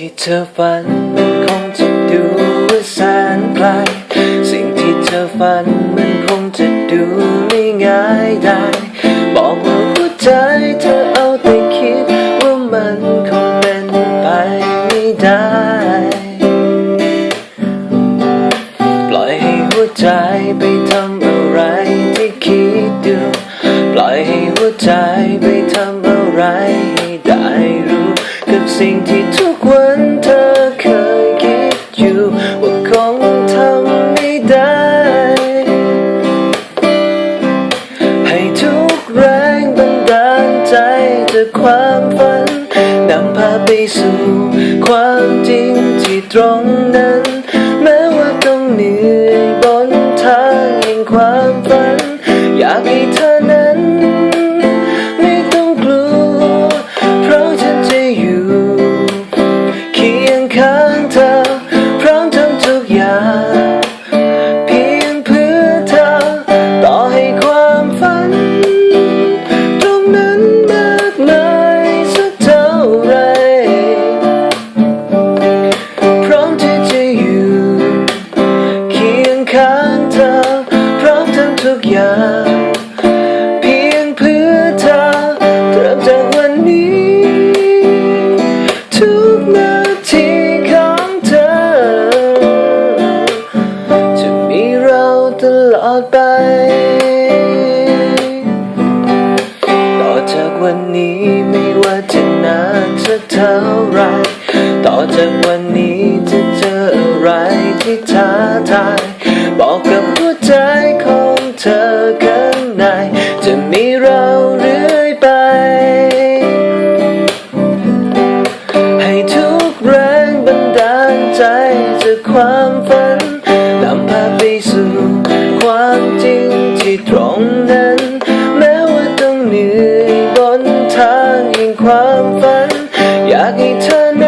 ที่เธอฝันมันคงจะดูว่าแสนไกล สิ่งที่เธอฝันมันคงจะดูไม่ง่ายได้ บอกว่าหัวใจเธอเอาแต่คิดว่ามันคงเป็นไปไม่ได้ ปล่อยให้หัวใจไปทำอะไรที่คิดดู ปล่อยให้หัวใจไปทำอะไรให้ได้รู้กับสิ่งที่ทุก จากความฝันนำพาไปสู่ความจริงที่ตรงนั้น แม้ว่าต้องเหนื่อยบนทางแห่งความฝัน อยากให้เธ ลอดไป ต่อจากวันนี้ไม่ว่าจะนานสักเท่าไร ต่อจากวันนี้จะเจออะไรที่ท้าทาย บอกกับหัวใจของเธอข้างใน จะมีเราเรื่อยไป ให้ทุกแรงบันดาลใจจากความฝัน no.